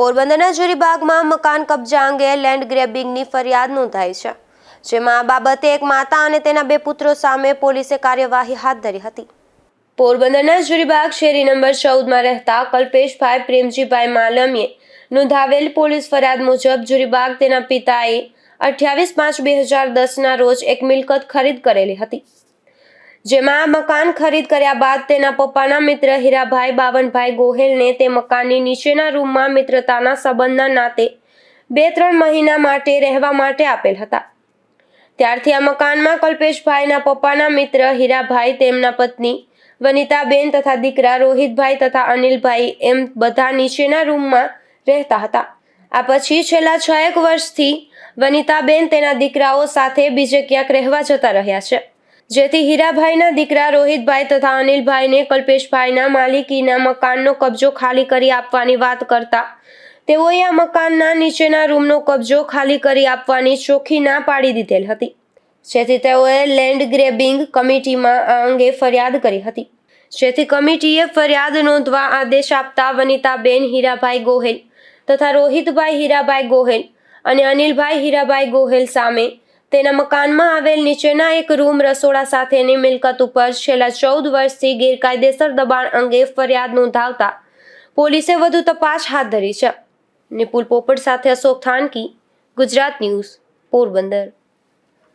પોરબંદરના જુરીબાગમાં મકાન કબજા અંગે લેન્ડ ગ્રેબિંગની ફરિયાદ નોંધાઈ છે, જેમાં આ બાબતે એક માતા અને તેના બે પુત્રો સામે પોલીસે કાર્યવાહી હાથ ધરી હતી. પોરબંદરના જુરીબાગ શેરી નંબર ચૌદમાં રહેતા કલ્પેશભાઈ પ્રેમજીભાઈ માલમીએ નોંધાવેલ પોલીસ ફરિયાદ મુજબ જુરીબાગ તેના પિતાએ અઠ્યાવીસ પાંચ બે હજાર દસના રોજ એક મિલકત ખરીદ કરેલી હતી. જેમાં મકાન ખરીદ કર્યા બાદ તેના પપ્પાના મિત્ર હીરાભાઈ બાવનભાઈ ગોહેલને તે મકાનની નીચેના રૂમમાં મિત્રતાના સંબંધના નાતે બે ત્રણ મહિના માટે રહેવા માટે આપેલ હતા. ત્યારથી આ મકાનમાં કલ્પેશભાઈના પપ્પાના મિત્ર હીરાભાઈ, તેમના પત્ની વનિતાબેન તથા દીકરા રોહિતભાઈ તથા અનિલભાઈ એમ બધા નીચેના રૂમમાં રહેતા હતા. આ પછી છેલ્લા છ એક વર્ષથી વનિતાબેન તેના દીકરાઓ સાથે બીજે ક્યાંક રહેવા જતા રહ્યા છે. જેથી હીરાભાઈના દીકરા રોહિતભાઈ તથા અનિલભાઈને કલ્પેશભાઈના માલિકીના મકાનનો કબજો ખાલી કરી આપવાની વાત કરતા. તેઓએ આ મકાનના નીચેના રૂમનો કબજો ખાલી કરી આપવાની ચોખ્ખી ના પાડી દીધેલ હતી. જેથી તેઓએ લેન્ડ ગ્રેબિંગ કમિટીમાં આ અંગે ફરિયાદ કરી હતી. જેથી કમિટીએ ફરિયાદ નોંધવા આદેશ આપતા વનિતાબેન હીરાભાઈ ગોહેલ તથા રોહિતભાઈ હીરાભાઈ ગોહેલ અને અનિલભાઈ હીરાભાઈ ગોહેલ સામે તેના મકાનમાં આવેલ નીચેના એક રૂમ રસોડા સાથેની મિલકત ઉપર છેલ્લા ચૌદ વર્ષથી ગેરકાયદેસર દબાણ અંગે ફરિયાદ નોંધાવતા પોલીસે વધુ તપાસ હાથ ધરી છે. નિપુલ પોપટ સાથે અશોક થાનકી, ગુજરાત ન્યૂઝ, પોરબંદર.